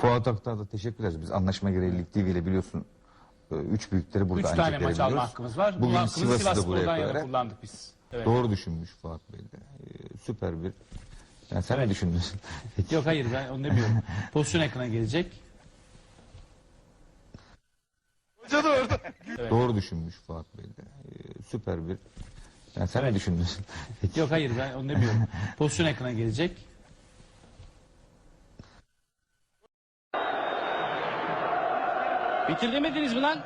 Fuat Aktar'a da teşekkür ederiz. Biz anlaşma gereği Lig TV ile biliyorsun e, üç büyükleri burada Üç ancak tane maç alma verebiliyoruz. hakkımız var. Bu Bugün hakkımızı Sivas'ı Sivas da buraya Spor'dan yana koyarak kullandık biz. Evet. doğru düşünmüş Fuat Bey de. E, süper bir yani sen Evet. düşünüyorsun? Peki. Yok hayır ben onu demiyorum. Pozisyon ekrana gelecek. Doğru düşünmüş Fuat Bey de. E, süper bir yani sen ne düşünüyorsun? Peki. Yok hayır ben onu demiyorum. Pozisyon ekrana gelecek. Bitiremediniz mi lan?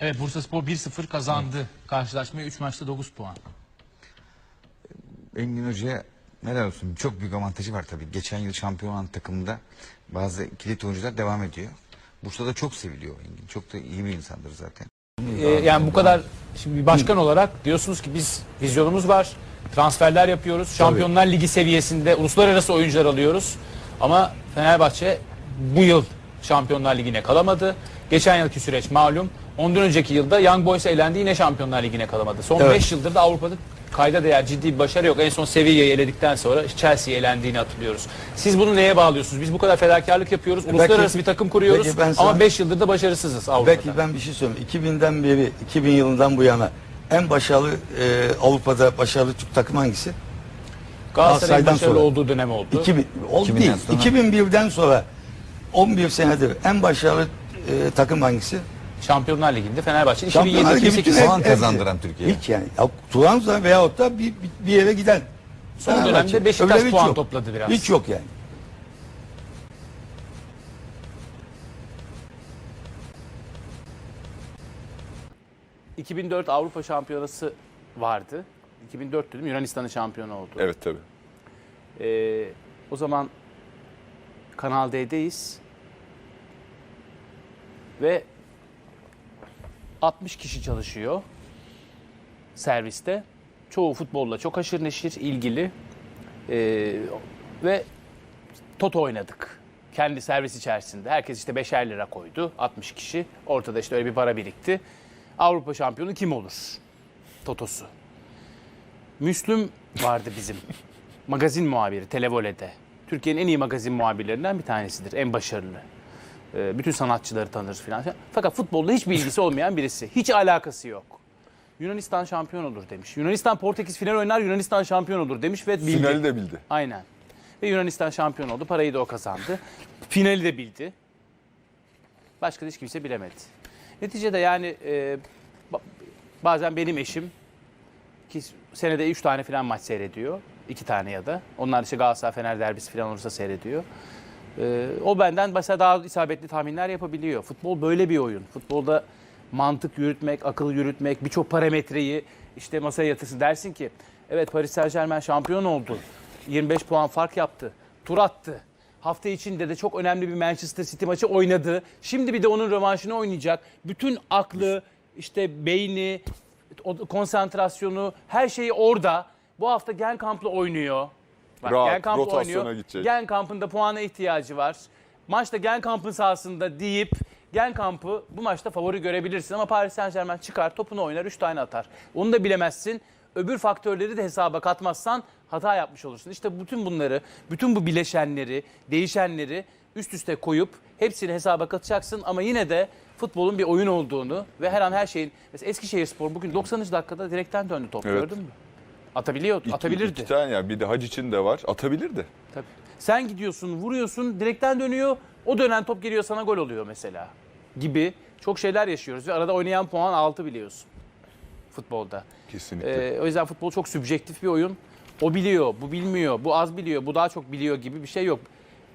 Evet Bursa Spor 1-0 kazandı. Karşılaşmaya 3 maçta 9 puan. Engin Hoca'ya helal olsun. Çok büyük avantajı var tabii. Geçen yıl şampiyon olan takımda bazı kilit oyuncular devam ediyor. Bursa'da çok seviliyor Engin. Çok da iyi bir insandır zaten. Ee, yani bu kadar şimdi bir başkan olarak diyorsunuz ki biz vizyonumuz var. Transferler yapıyoruz. Şampiyonlar Ligi seviyesinde uluslararası oyuncular alıyoruz. Ama Fenerbahçe bu yıl Şampiyonlar Ligi'ne kalamadı. Geçen yılki süreç malum. Ondan önceki yılda Young Boys elendi yine Şampiyonlar Ligi'ne kalamadı. Son 5 Evet. yıldır da Avrupa'da kayda değer ciddi bir başarı yok. En son Sevilla'yı eledikten sonra Chelsea'yi elendiğini hatırlıyoruz. Siz bunu neye bağlıyorsunuz? Biz bu kadar fedakarlık yapıyoruz. Uluslararası bir takım kuruyoruz. Peki ben sana- Ama 5 yıldır da başarısızız Avrupa'da. Belki ben bir şey söyleyeyim. 2000'den beri, 2000 yılından bu yana en başarılı e, Avrupa'da başarılı Türk takımı hangisi? Galatasaray'ın Galatasaray'dan başarılı sonra. olduğu dönem oldu. 2000 oldu 2000'den değil. sonra. 2001'den sonra 11 senedir en başarılı e, takım hangisi? Şampiyonlar Ligi'nde Fenerbahçe Şampiyonlar Ligi 2007-2008 bütün puan hep- kazandıran Türkiye'ye. Hiç yani. Ya, Turanza veyahut da bir, bir, bir yere giden. Son Fenerbahçe. dönemde Beşiktaş Öyle hiç puan yok. topladı biraz. Hiç yok yani. Ee, 2004 Avrupa Şampiyonası vardı. 2004 dedim Yunanistan'ın şampiyonu oldu. Evet tabii. Ee, o zaman Kanal D'deyiz. Ve 60 kişi çalışıyor serviste. Çoğu futbolla çok aşırı neşir, ilgili. Ee, ve Toto oynadık. Kendi servis içerisinde. Herkes işte beşer lira koydu. 60 kişi. Ortada işte öyle bir para birikti. Avrupa şampiyonu kim olur? Totosu. Müslüm vardı bizim. magazin muhabiri Televole'de. Türkiye'nin en iyi magazin muhabirlerinden bir tanesidir. En başarılı. Ee, bütün sanatçıları tanır filan. Fakat futbolda hiç bilgisi olmayan birisi. Hiç alakası yok. Yunanistan şampiyon olur demiş. Yunanistan Portekiz final oynar Yunanistan şampiyon olur demiş ve bildi. Finali de bildi. Aynen. Ve Yunanistan şampiyon oldu. Parayı da o kazandı. Finali de bildi. Başka da hiç kimse bilemedi. Neticede yani e, ba- bazen benim eşim ki senede 3 tane falan maç seyrediyor. 2 tane ya da. Onlar işte Galatasaray Fener derbisi falan olursa seyrediyor. E, o benden mesela daha isabetli tahminler yapabiliyor. Futbol böyle bir oyun. Futbolda mantık yürütmek, akıl yürütmek, birçok parametreyi işte masaya yatırsın. Dersin ki evet Paris Saint Germain şampiyon oldu. 25 puan fark yaptı. Tur attı. Hafta içinde de çok önemli bir Manchester City maçı oynadı. Şimdi bir de onun rövanşını oynayacak. Bütün aklı, işte beyni, konsantrasyonu, her şeyi orada. Bu hafta Gen Kamp'la oynuyor. Bak, Rahat, Gen Kamp'la rotasyona oynuyor. gidecek. Gen Kamp'ın da puana ihtiyacı var. Maçta Gen Kamp'ın sahasında deyip Gen Kamp'ı bu maçta favori görebilirsin ama Paris Saint Germain çıkar topunu oynar 3 tane atar. Onu da bilemezsin. Öbür faktörleri de hesaba katmazsan hata yapmış olursun. İşte bütün bunları, bütün bu bileşenleri, değişenleri üst üste koyup hepsini hesaba katacaksın ama yine de futbolun bir oyun olduğunu ve her an her şeyin mesela Eskişehir Spor bugün 90. dakikada direkten döndü top Evet. gördün mü? Atabiliyordu, İki- atabilirdi. İki tane ya. Bir de hac için de var. Atabilirdi. Tabii. Sen gidiyorsun, vuruyorsun, direkten dönüyor. O dönen top geliyor sana gol oluyor mesela. Gibi çok şeyler yaşıyoruz ve arada oynayan puan 6 biliyorsun futbolda. Kesinlikle. Ee, o yüzden futbol çok sübjektif bir oyun. O biliyor, bu bilmiyor, bu az biliyor, bu daha çok biliyor gibi bir şey yok.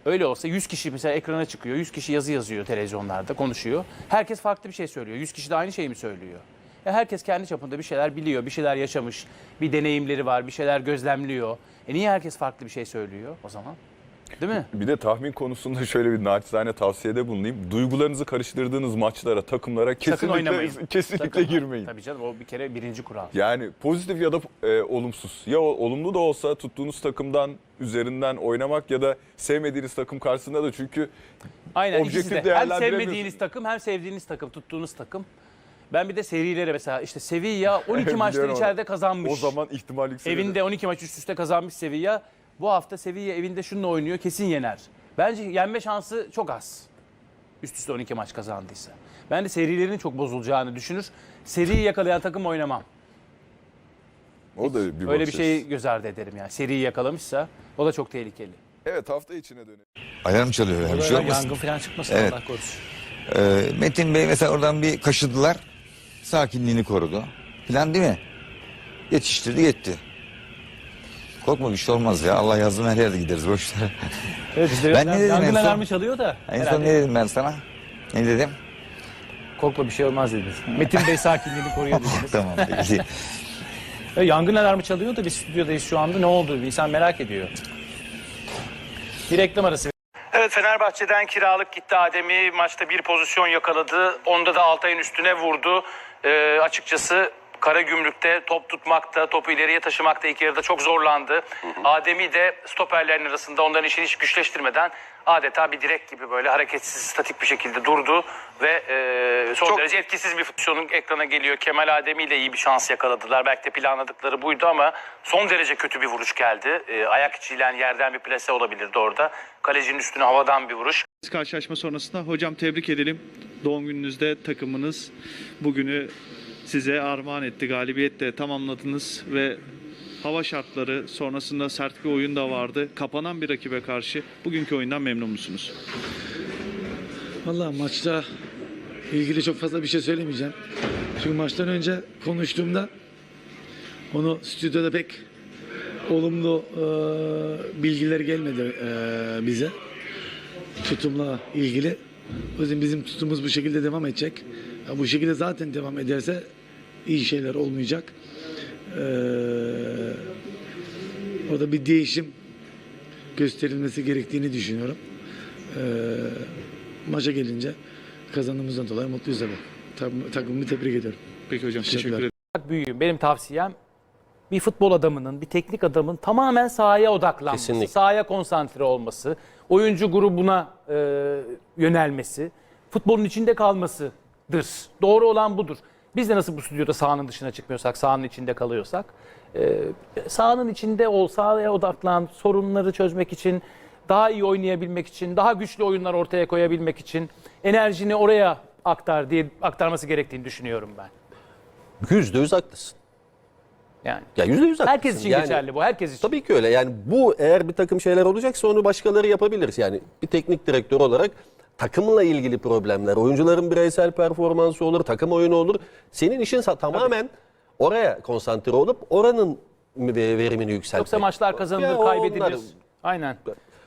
Öyle olsa 100 kişi mesela ekrana çıkıyor, 100 kişi yazı yazıyor televizyonlarda, konuşuyor. Herkes farklı bir şey söylüyor. 100 kişi de aynı şeyi mi söylüyor? Ya herkes kendi çapında bir şeyler biliyor, bir şeyler yaşamış, bir deneyimleri var, bir şeyler gözlemliyor. E niye herkes farklı bir şey söylüyor o zaman? Değil mi? Bir de tahmin konusunda şöyle bir naçizane tavsiyede bulunayım. Duygularınızı karıştırdığınız maçlara, takımlara kesinlikle kesinlikle Sakın. girmeyin. Tabii canım o bir kere birinci kural. Yani pozitif ya da e, olumsuz. Ya olumlu da olsa tuttuğunuz takımdan üzerinden oynamak ya da sevmediğiniz takım karşısında da çünkü Aynen Objektif ikisi de. Hem sevmediğiniz takım hem sevdiğiniz takım, tuttuğunuz takım. Ben bir de serilere mesela işte Sevilla 12 maçtır Biliyorum onu. içeride kazanmış. o zaman ihtimal yükseliyor. Evinde 12 maç üst üste kazanmış Sevilla. bu hafta Sevilla evinde şununla oynuyor kesin yener. Bence yenme şansı çok az. Üst üste 12 maç kazandıysa. Ben de serilerinin çok bozulacağını düşünür. Seriyi yakalayan takım oynamam. O da bir Öyle bakış bir şeyi açısı. göz ardı ederim yani. Seriyi yakalamışsa o da çok tehlikeli. Evet hafta içine dönelim. Alarm çalıyor yani bir şey olmasın. Yangın falan çıkmasın Evet. Allah korusun. Ee, Metin Bey mesela oradan bir kaşıdılar. Sakinliğini korudu. Plan değil mi? Yetiştirdi gitti. Korkma bir şey olmaz ya. Allah yazdım her yerde gideriz boş ver. Evet, bizde Ben ne dedim en son? çalıyor da. En son herhalde ne dedim ben sana? Ne dedim? Korkma bir şey olmaz dediniz. Metin Bey sakinliğini koruyor dediniz. tamam peki. E, yangın alarmı çalıyor da biz stüdyodayız şu anda. Ne oldu? İnsan merak ediyor. Bir reklam arası. Evet Fenerbahçe'den kiralık gitti Ademi. Maçta bir pozisyon yakaladı. Onda da Altay'ın üstüne vurdu. Ee, açıkçası Karagümrük'te top tutmakta, topu ileriye taşımakta ilk yarıda çok zorlandı. Ademi de stoperlerin arasında onların işini hiç güçleştirmeden adeta bir direk gibi böyle hareketsiz, statik bir şekilde durdu ve e, son derece etkisiz bir pozisyonun ekrana geliyor. Kemal Ademi ile iyi bir şans yakaladılar. Belki de planladıkları buydu ama son derece kötü bir vuruş geldi. E, ayak içiyle yerden bir plase olabilirdi orada. Kalecinin üstüne havadan bir vuruş. Karşılaşma sonrasında hocam tebrik edelim. Doğum gününüzde takımınız bugünü size armağan etti. Galibiyetle tamamladınız ve hava şartları sonrasında sert bir oyun da vardı. Kapanan bir rakibe karşı bugünkü oyundan memnun musunuz? Valla maçla ilgili çok fazla bir şey söylemeyeceğim. Çünkü maçtan önce konuştuğumda onu stüdyoda pek olumlu e, bilgiler gelmedi e, bize. Tutumla ilgili. O yüzden bizim tutumumuz bu şekilde devam edecek. Ya bu şekilde zaten devam ederse iyi şeyler olmayacak. E, orada bir değişim gösterilmesi gerektiğini düşünüyorum. E, maça gelince kazandığımızdan dolayı mutluyuz tabii. Tak- Takımımı tebrik ediyorum. Peki hocam Teşekkürler. teşekkür ederim. büyüğüm. Benim tavsiyem bir futbol adamının, bir teknik adamın tamamen sahaya odaklanması, Kesinlikle. sahaya konsantre olması, oyuncu grubuna e, yönelmesi, futbolun içinde kalmasıdır. Doğru olan budur. Biz de nasıl bu stüdyoda sahanın dışına çıkmıyorsak, sahanın içinde kalıyorsak, e, sahanın içinde ol, sahaya odaklan, sorunları çözmek için, daha iyi oynayabilmek için, daha güçlü oyunlar ortaya koyabilmek için enerjini oraya aktar diye aktarması gerektiğini düşünüyorum ben. Yüzde yüz haklısın. Yani Ya yüzde yüz. Herkes için Yani geçerli bu. Herkes için. Tabii ki öyle. Yani bu eğer bir takım şeyler olacaksa onu başkaları yapabilir. Yani bir teknik direktör olarak takımla ilgili problemler, oyuncuların bireysel performansı olur, takım oyunu olur. Senin işin tamamen oraya konsantre olup oranın ve- verimini yükseltmek. Yoksa maçlar kazanılır, kaybedilir. onlar Aynen.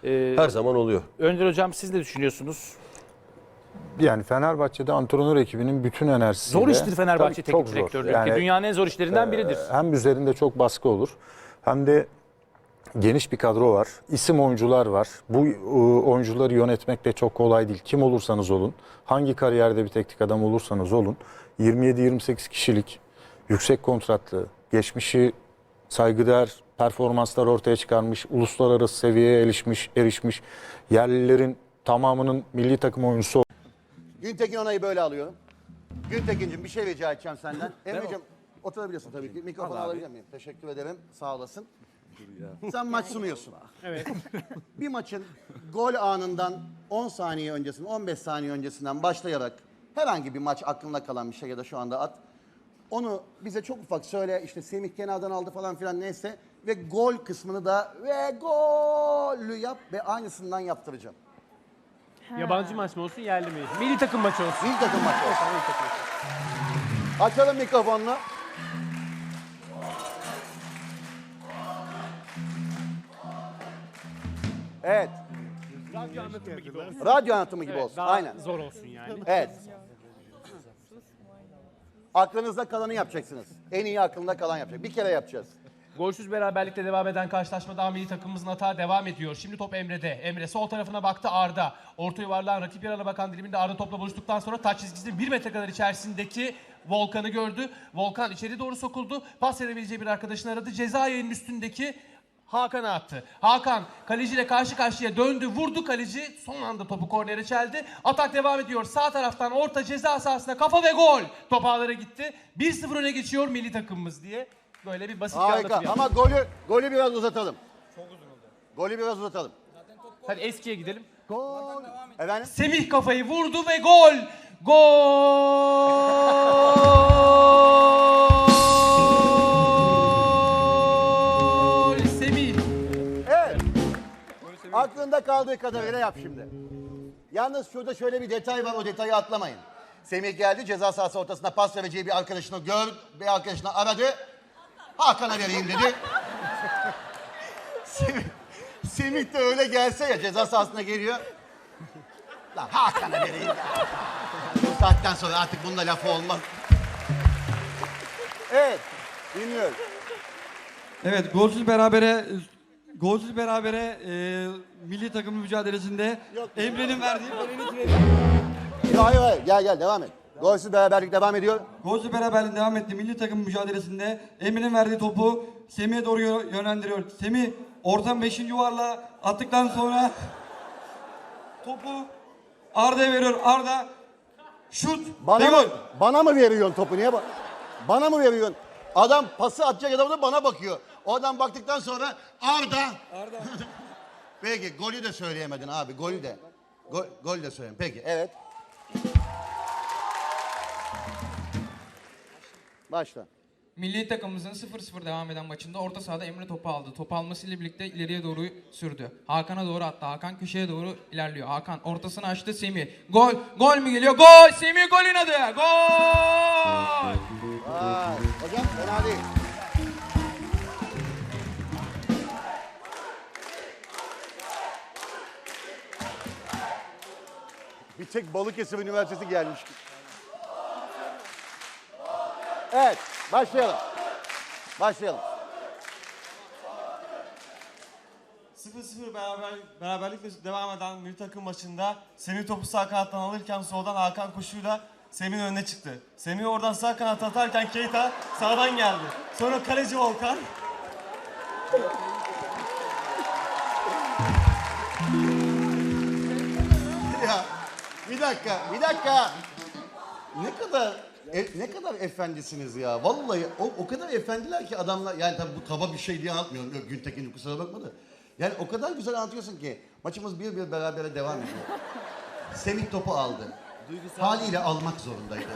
Ee, her zaman oluyor. Önder Hocam siz ne düşünüyorsunuz? Yani Fenerbahçe'de antrenör ekibinin bütün enerjisiyle... Zor iştir Fenerbahçe teknik direktörlüğü. Yani, Dünyanın en zor işlerinden biridir. e, Hem üzerinde çok baskı olur hem de geniş bir kadro var. İsim oyuncular var. Bu e, oyuncuları yönetmek de çok kolay değil. Kim olursanız olun, hangi kariyerde bir teknik adam olursanız olun. 27-28 kişilik, yüksek kontratlı, geçmişi saygıdeğer performanslar ortaya çıkarmış, uluslararası seviyeye erişmiş, erişmiş yerlilerin tamamının milli takım oyuncusu Güntekin onayı böyle alıyorum. Güntekin'cim bir şey rica edeceğim senden. Emre'cim oturabiliyorsun tabii ki. Mikrofonu alabilir miyim? Teşekkür ederim. Sağ olasın. Sen maç sunuyorsun. Evet. bir maçın gol anından 10 saniye öncesinden, 15 saniye öncesinden başlayarak herhangi bir maç aklında kalan bir şey ya da şu anda at. Onu bize çok ufak söyle işte Semih kenardan aldı falan filan neyse ve gol kısmını da ve golü yap ve aynısından yaptıracağım. Yabancı maç mı olsun yerli mi? Milli takım maçı olsun. Bir takım maçı olsun. Açalım mikrofonunu. Evet. Radyo anlatımı gibi olsun. Radyo anlatımı gibi olsun. daha Aynen. zor olsun yani. Evet. Aklınızda kalanı yapacaksınız. En iyi aklında kalan yapacak. Bir kere yapacağız. Golsüz beraberlikle devam eden karşılaşmada daha milli takımımızın hata devam ediyor. Şimdi top Emre'de. Emre sol tarafına baktı Arda. Orta yuvarlağın rakip yarına bakan diliminde Arda topla buluştuktan sonra taç çizgisinin 1 metre kadar içerisindeki Volkan'ı gördü. Volkan içeri doğru sokuldu. Pas verebileceği bir arkadaşını aradı. Ceza yayının üstündeki Hakan'a attı. Hakan kaleciyle karşı karşıya döndü, vurdu kaleci. Son anda topu kornere çeldi. Atak devam ediyor. Sağ taraftan orta ceza sahasına kafa ve gol. Top ağlara gitti. 1-0 öne geçiyor milli takımımız diye. Böyle bir basit bir Harika. anlatım yaptım. Ama golü golü biraz uzatalım. Çok uzun oldu. Golü biraz uzatalım. Hadi eskiye gidelim. Gol. Efendim? Semih kafayı vurdu ve gol. Gol. Semih. Evet. Aklında kaldığı kadarıyla yap şimdi. Yalnız şurada şöyle bir detay var o detayı atlamayın. Semih geldi ceza sahası ortasında pas vereceği bir arkadaşını gör, bir arkadaşını aradı. Hakan'a vereyim dedi. Semih, Semih de öyle gelse ya ceza sahasına geliyor. Lan Hakan'a vereyim ya. Bu saatten sonra artık bununla lafı olmaz. Evet, dinliyorum. Evet, golsüz berabere golsüz berabere e, milli takım mücadelesinde Emre'nin verdiği Hayır hayır gel gel devam et. Golsüz beraberlik devam ediyor. golsüz beraberliğin devam etti. Milli takım mücadelesinde Emre'nin verdiği topu Semih'e doğru yö- yönlendiriyor. Semih ortam 5. yuvarla attıktan sonra topu Arda'ya veriyor. Arda şut Bana mı, bana mı veriyorsun topu niye? Bana mı veriyorsun? Adam pası atacak adam da bana bakıyor. O adam baktıktan sonra Arda. Arda. Peki golü de söyleyemedin abi golü de. Gol, gol de söyleyeyim. Peki evet. Başla. Milli takımımızın 0-0 devam eden maçında orta sahada Emre topu aldı. Topu almasıyla birlikte ileriye doğru sürdü. Hakan'a doğru attı. Hakan köşeye doğru ilerliyor. Hakan ortasını açtı Semih. Gol! Gol mü geliyor? Gol! Semih golün adı! Gol! Vay. Hocam fena değil. Bir tek Balıkesir Üniversitesi gelmiş. Evet, başlayalım. Başlayalım. 0-0 beraber, beraberlikle devam eden milli takım maçında Semih topu sağ kanattan alırken soldan Hakan koşuyla Semih'in önüne çıktı. Semih oradan sağ kanat atarken Keita sağdan geldi. Sonra kaleci Volkan Ya bir dakika, bir dakika. Ne kadar e- ne kadar efendisiniz ya. Vallahi o, o kadar efendiler ki adamlar yani tabii bu kaba bir şey diye anlatmıyorum. Yok, Güntekin kusura bakma da. Yani o kadar güzel anlatıyorsun ki maçımız bir bir berabere devam ediyor. Semih topu aldı. Haliyle almak zorundaydı.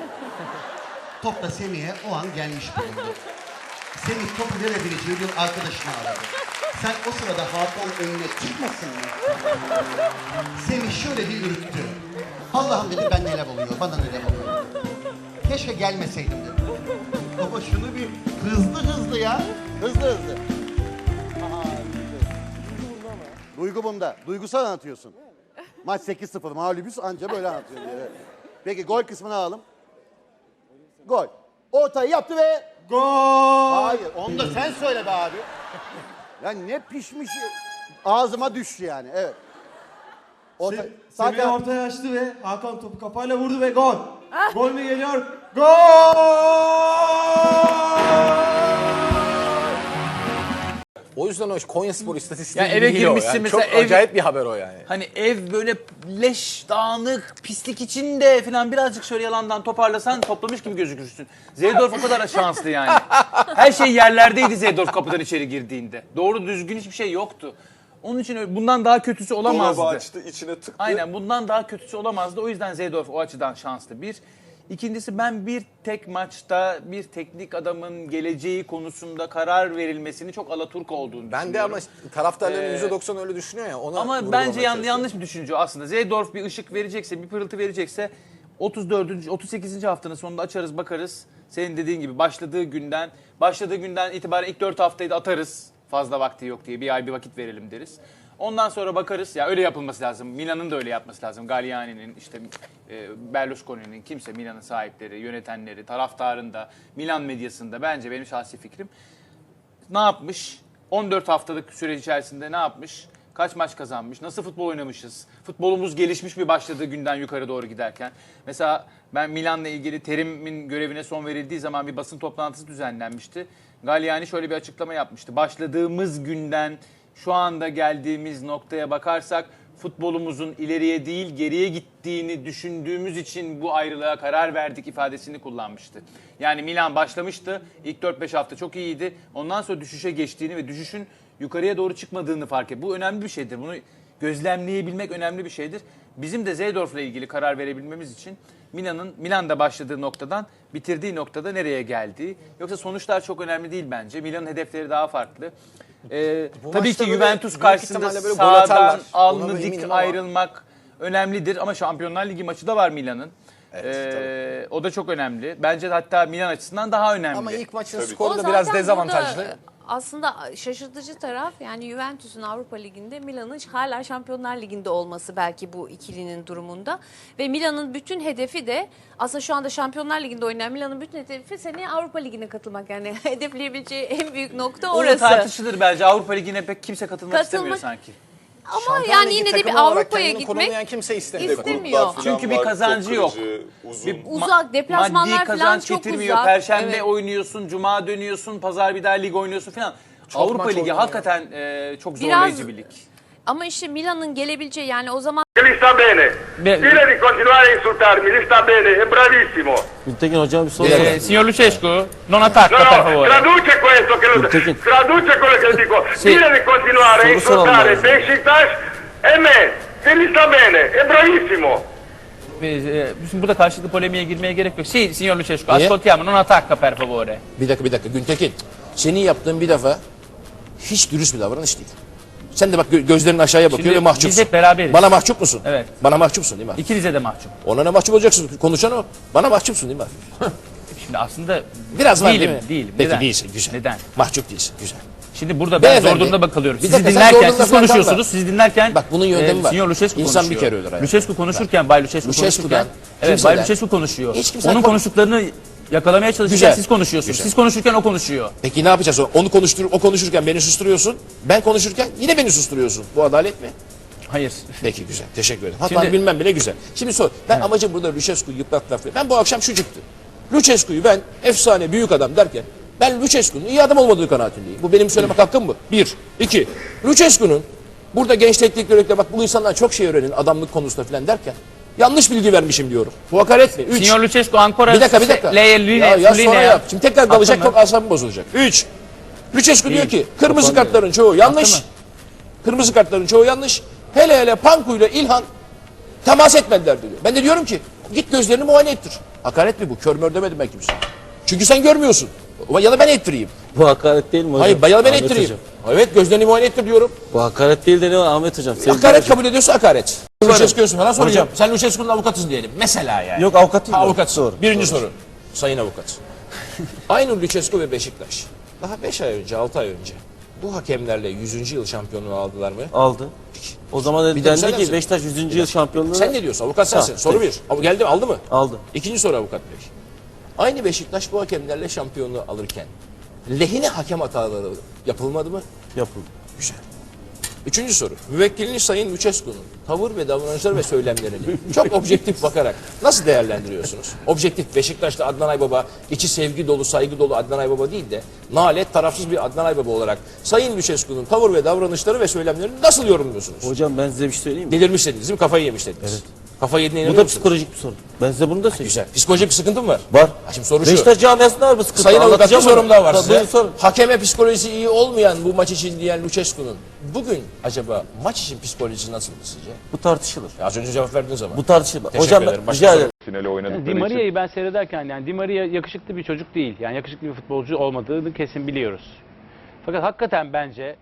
Top da Semih'e o an gelmiş bulundu. Semih topu verebileceği bir arkadaşını aradı. Sen o sırada Hakan önüne çıkmasın mı? Semih şöyle bir ürktü. Allah'ım dedi ben neler oluyor, bana neler oluyor. Keşke gelmeseydim dedi. Baba şunu bir hızlı hızlı ya. Hızlı hızlı. Duygu bunda. Duygusal anlatıyorsun. Maç 8-0 mağlubüs anca böyle anlatıyor evet. Peki gol kısmını alalım. Gol. Ortayı yaptı ve Gol! Hayır, onu da sen söyle be abi. Ya ne pişmiş ağzıma düştü yani. Evet. Orta, Semih kanat- ortaya açtı ve Hakan topu kafayla vurdu ve gol. Gol mü geliyor? Gol! O yüzden o Konya Spor istatistiği Ya eve iyi o. girmişsin Yani mesela Çok ev- acayip bir haber o yani. Hani ev böyle leş, dağınık, pislik içinde falan birazcık şöyle yalandan toparlasan toplamış gibi gözükürsün. Zeydorf o kadar şanslı yani. Her şey yerlerdeydi Zeydorf kapıdan içeri girdiğinde. Doğru düzgün hiçbir şey yoktu. Onun için öyle- bundan daha kötüsü olamazdı. Dolabı açtı, içine tıktı. Aynen bundan daha kötüsü olamazdı. O yüzden Zeydorf o açıdan şanslı. Bir. İkincisi ben bir tek maçta bir teknik adamın geleceği konusunda karar verilmesini çok alaturka olduğunu Ben de düşünüyorum. ama taraftarların Ee, %90 öyle düşünüyor ya. Ona Ama vurgulamaya bence yan, çalışıyorum. yanlış bir düşünce aslında. Zeydorf bir ışık verecekse, bir pırıltı verecekse 34. 38. haftanın sonunda açarız bakarız. Senin dediğin gibi başladığı günden, başladığı günden itibaren ilk 4 haftayı da atarız. Fazla vakti yok diye bir ay bir vakit verelim deriz. Ondan sonra bakarız. Ya öyle yapılması lazım. Milan'ın da öyle yapması lazım. Galliani'nin, işte e, Berlusconi'nin, kimse Milan'ın sahipleri, yönetenleri, taraftarın da, Milan medyasında bence benim şahsi fikrim ne yapmış? 14 haftalık süreç içerisinde ne yapmış? Kaç maç kazanmış? Nasıl futbol oynamışız? Futbolumuz gelişmiş mi başladığı günden yukarı doğru giderken? Mesela ben Milan'la ilgili Terim'in görevine son verildiği zaman bir basın toplantısı düzenlenmişti. Galliani şöyle bir açıklama yapmıştı. Başladığımız günden şu anda geldiğimiz noktaya bakarsak futbolumuzun ileriye değil geriye gittiğini düşündüğümüz için bu ayrılığa karar verdik ifadesini kullanmıştı. Yani Milan başlamıştı. İlk 4-5 hafta çok iyiydi. Ondan sonra düşüşe geçtiğini ve düşüşün yukarıya doğru çıkmadığını fark etti. Bu önemli bir şeydir. Bunu gözlemleyebilmek önemli bir şeydir. Bizim de Zeydorf'la ilgili karar verebilmemiz için Milan'ın Milan'da başladığı noktadan bitirdiği noktada nereye geldiği. Yoksa sonuçlar çok önemli değil bence. Milan'ın hedefleri daha farklı. Bu tabii maçta ki böyle Juventus büyük karşısında ihtimalle böyle gol atarlar. Buna alnı eminim dik ama- ayrılmak önemlidir. Ama Şampiyonlar Ligi maçı da var Milan'ın. Evet, Ee, o da çok önemli. Bence hatta Milan açısından daha önemli. Ama ilk maçın O skoru da zaten biraz burada dezavantajlı. aslında şaşırtıcı taraf yani Juventus'un Avrupa Ligi'nde Milan'ın hala Şampiyonlar Ligi'nde olması belki bu ikilinin durumunda. Ve Milan'ın bütün hedefi de aslında şu anda Şampiyonlar Ligi'nde oynayan Milan'ın bütün hedefi seneye Avrupa Ligi'ne katılmak. Yani hedefleyebileceği en büyük nokta O da orası. tartışılır bence. Avrupa Ligi'ne pek kimse katılmak Katılmak- istemiyor sanki. Ama yani yine de bir olarak Avrupa'ya kendini gitmek konumlayan kimse istemiyor. istemiyor. Çünkü bir kazancı yok. Bir ma- Uzak, deplasmanlar maddi falan kazanç çok getirmiyor. uzak. Perşembe Evet. oynuyorsun, cuma dönüyorsun, pazar bir daha lig oynuyorsun falan. Çok Avrupa maç Ligi oynuyor. hakikaten e, çok Biraz- zorlayıcı bir lig. Ama işte Milan'ın gelebileceği yani o zaman sta bene. Dile di continuare a insultarmi, mi sta bene, è bravissimo. Hocam bir soru Eh, signor Lucescu, non attacca No, per no, favore. traduce questo che lo Gültekin. traduce quello che dico. Sì. Dile di continuare a insultare. Beşiktaş e me. Che mi sta bene, è bravissimo. Burada karşılıklı polemiğe girmeye gerek yok. Sì, signor Lucescu, Niye? ascoltiamo, non attacca per favore. Bir dakika bir dakika Güntekin. Senin yaptığın bir defa hiç dürüst bir davranış değil. Sen de bak gö- gözlerin aşağıya bakıyor Şimdi ve mahcupsun. biz hep beraberiz. Bana mahcup musun? Evet. Bana mahcupsun değil mi? İkinize de mahcup. Ona ne mahcup olacaksın? Konuşan o. Bana mahcupsun değil mi? Şimdi aslında Biraz var değilim, değil mi? değilim. Peki Neden? değilsin güzel. Neden? Mahcup değilsin güzel. Şimdi burada ben Beyefendi, zor durumda bakalıyorum. bir Sizi dakika, sen zor dinlerken, durumda siz konuşuyorsunuz. kalma. Siz dinlerken Bak, bunun yöntemi var. Signor Lucescu İnsan bir konuşuyor. kere ölür hayatım. Lucescu konuşurken, Bay Lucescu Lucescu'dan, konuşurken, evet kimseden- Bay Lucescu konuşuyor. Hiç kimse Onun kon- konuştuklarını yakalamaya çalışırken Güzel. siz konuşuyorsunuz. Güzel. Siz konuşurken o konuşuyor. Peki ne yapacağız? Onu konuştur, o konuşurken beni susturuyorsun. Ben konuşurken yine beni susturuyorsun. Bu adalet mi? Hayır. Peki güzel. Teşekkür ederim. Hatta Şimdi- bilmem bile güzel. Şimdi sor. Ben amacım burada Lucescu'yu yıpratmak. değil. Ben bu akşam şu çıktı. Lucescu'yu ben efsane büyük adam derken ben Lucescu'nun iyi adam olmadığı kanaatindeyim. Bu benim söylemek hakkım mı? Bir. İki. Lucescu'nun burada genç teknik direktör bak bu insanlar çok şey öğrenin adamlık konusunda falan derken yanlış bilgi vermişim diyorum. Bu hakaret mi? Üç. Signor Lucescu ancora Bir dakika bir dakika. lei è linea, ya, ya su sonra yap. Şimdi tekrar dalacak çok asabım bozulacak. Üç. Lucescu diyor ki kırmızı kartların çoğu yanlış. Kırmızı kartların çoğu yanlış. Hele hele Panku ile İlhan temas etmediler diyor. Ben de diyorum ki git gözlerini muayene ettir. Hakaret mi bu? Kör mör demedim ben kimse. Çünkü sen görmüyorsun. Ya da ben ettireyim. Bu hakaret değil mi hocam? Hayır ya da ben Ahmet ettireyim. Hocam. Evet gözlerini muayene ettir diyorum. Bu hakaret değil de ne Ahmet hocam? Hakaret kabul ediyorsa hakaret. Lucescu'ya falan soracağım. Sen Lucescu'nun avukatısın diyelim. Mesela yani. Yok avukat değil. Ha, avukatsın. Birinci soru. Sayın avukat. Aynı Lucescu ve Beşiktaş. Daha 5 ay önce, 6 ay önce bu hakemlerle 100. yıl şampiyonluğu aldılar mı? Aldı. O zaman de dendi ki Beşiktaş 100. yıl şampiyonluğu. Sen ne diyorsun? Avukat sensin. Soru bir. Ama geldi mi? Aldı mı? Aldı. İkinci soru avukat bey. Aynı Beşiktaş bu hakemlerle şampiyonluğu alırken lehine hakem hataları yapılmadı mı? Yapıldı. Güzel. Üçüncü soru. Müvekkiliniz Sayın Lucescu'nun tavır ve davranışları ve söylemlerini çok objektif bakarak nasıl değerlendiriyorsunuz? Objektif Beşiktaş'ta Adnan Aybaba içi sevgi dolu, saygı dolu Adnan Aybaba değil de nalet tarafsız bir Adnan Aybaba olarak Sayın Lucescu'nun tavır ve davranışları ve söylemlerini nasıl yorumluyorsunuz? Hocam ben size bir şey söyleyeyim mi? Delirmiş dediniz değil mi? Kafayı yemiş dediniz. Evet. Kafayı yediğine Bu inanıyor da musunuz? psikolojik bir sorun. Ben size bunu da söyleyeyim. Güzel. Psikolojik bir sıkıntın var. Var. Ha, şimdi soru şu. Beşiktaş camiasında var bu sıkıntı. Sayın avukat bir Anlatacağım sorum daha var Tabii, size. buyurun sorun. Hakeme psikolojisi iyi olmayan bu maç için diyen Lucescu'nun bugün acaba maç için psikolojisi nasıl sizce? Bu tartışılır. Ya az önce cevap verdiniz ama. Bu tartışılır. Teşekkür Hocam ben ederim. Başka rica soru. ederim. Finali Di oynadıkları için. Maria'yı ben seyrederken yani Di Maria yakışıklı bir çocuk değil. Yani yakışıklı bir futbolcu olmadığını kesin biliyoruz. Fakat hakikaten bence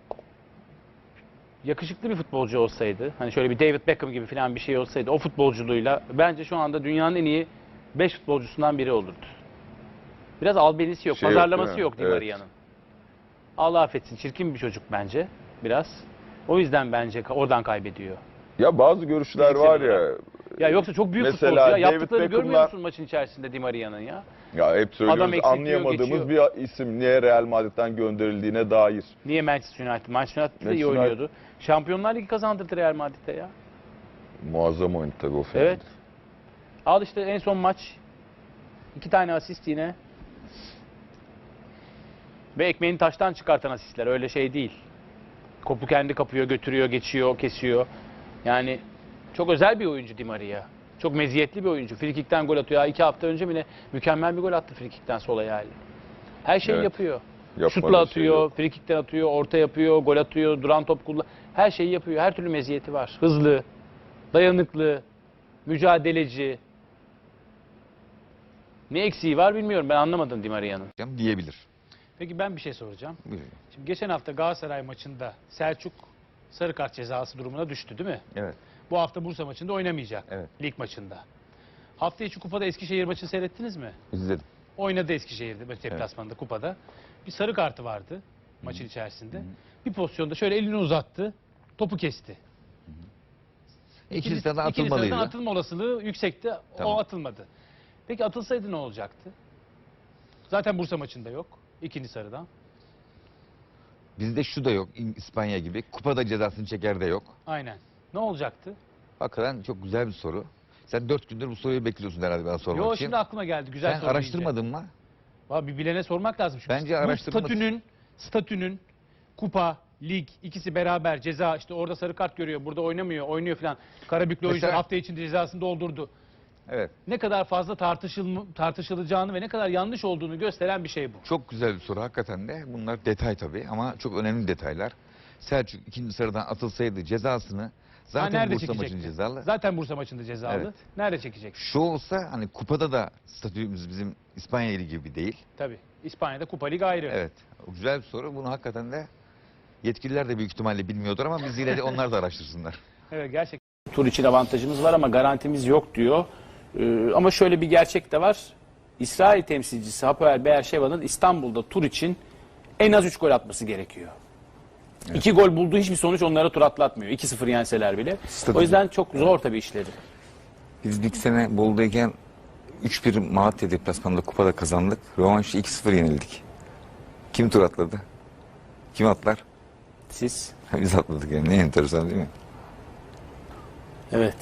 yakışıklı bir futbolcu olsaydı, hani şöyle bir David Beckham gibi falan bir şey olsaydı o futbolculuğuyla bence şu anda dünyanın en iyi 5 futbolcusundan biri olurdu. Biraz albenisi yok, Şey yok, pazarlaması mi? yok Di Evet. Maria'nın. Allah affetsin, çirkin bir çocuk bence biraz. O yüzden bence oradan kaybediyor. Ya bazı görüşler Fiziksel var ya. olarak. Ya yoksa çok büyük Mesela futbolcu ya. David Yaptıklarını görmüyor Beckham'la- musun maçın içerisinde Di Maria'nın ya? Ya hep söylüyoruz Adam eksiltiyor, anlayamadığımız bir isim niye Real Madrid'den gönderildiğine dair. Niye Manchester United? Manchester United de iyi Manchester United- oynuyordu. Şampiyonlar Ligi kazandırdı Real Madrid'e ya. Muazzam oyun tabii o film. Evet. Al işte en son maç. iki tane asist yine. Ve ekmeğini taştan çıkartan asistler. Öyle şey değil. Kopu kendi kapıyor, götürüyor, geçiyor, kesiyor. Yani çok özel bir oyuncu Di Maria. Çok meziyetli bir oyuncu. Frikikten gol atıyor. İki hafta önce mi ne mükemmel bir gol attı frikikten sol ayağıyla. Her şeyi Evet. yapıyor. Yapmadığı Şutla şey atıyor, yok. frikikten atıyor, orta yapıyor, gol atıyor, duran top kullan. Her şeyi yapıyor. Her türlü meziyeti var. Hızlı, dayanıklı, mücadeleci. Ne eksiği var bilmiyorum. Ben anlamadım Di Maria'nın. Diyebilir. Peki ben bir şey soracağım. Buyurun. Şimdi geçen hafta Galatasaray maçında Selçuk sarı kart cezası durumuna düştü değil mi? Evet. Bu hafta Bursa maçında oynamayacak. Evet. Lig maçında. Hafta içi kupada Eskişehir maçını seyrettiniz mi? İzledim. Oynadı Eskişehir'de deplasmanda kupada. Bir sarı kartı vardı maçın içerisinde. Bir pozisyonda şöyle elini uzattı. Topu kesti. İkinci sıradan ikinci atılmalıydı. sıradan atılma olasılığı yüksekti. Tamam. O atılmadı. Peki atılsaydı ne olacaktı? Zaten Bursa maçında yok. ikinci sarıdan. Bizde şu da yok İspanya gibi. Kupada cezasını çeker de yok. Aynen. Ne olacaktı? Hakikaten çok güzel bir soru. Sen dört gündür bu soruyu bekliyorsun herhalde bana sormak Yo için. şimdi aklıma geldi. Güzel Sen soru deyince. araştırmadın mı? Valla bir bilene sormak lazım. Çünkü Bence araştırması- statünün, statünün kupa, lig ikisi beraber ceza işte orada sarı kart görüyor, burada oynamıyor, oynuyor falan. Karabüklü Mesela- hafta içinde cezasını doldurdu. Evet. Ne kadar fazla tartışıl tartışılacağını ve ne kadar yanlış olduğunu gösteren bir şey bu. Çok güzel bir soru hakikaten de. Bunlar detay tabii ama çok önemli detaylar. Selçuk ikinci sıradan atılsaydı cezasını Ha, zaten nerede Bursa çekecekti? maçının cezalı. Zaten Bursa maçında cezalı. Evet. Nerede çekecek? Şu olsa hani kupada da statümüz bizim İspanya Ligi gibi değil. Tabii. İspanya'da Kupa Lig ayrı. Evet. O güzel bir soru. Bunu hakikaten de yetkililer de büyük ihtimalle bilmiyordur ama biz yine de onlar da araştırsınlar. Evet gerçekten. Tur için avantajımız var ama garantimiz yok diyor. Ee, ama şöyle bir gerçek de var. İsrail temsilcisi Hapoel Beerşeva'nın İstanbul'da tur için en az 3 gol atması gerekiyor. 2 gol bulduğu hiçbir sonuç onlara tur atlatmıyor. 2-0 yenseler bile. O yüzden çok zor tabii işleri. Biz bir sene Bolu'dayken 3-1 Malatya deplasmanında kupada kazandık. Rövanşı 2-0 yenildik. Kim tur atladı? Kim atlar? Siz. Biz atladık yani. Ne enteresan değil mi? Evet.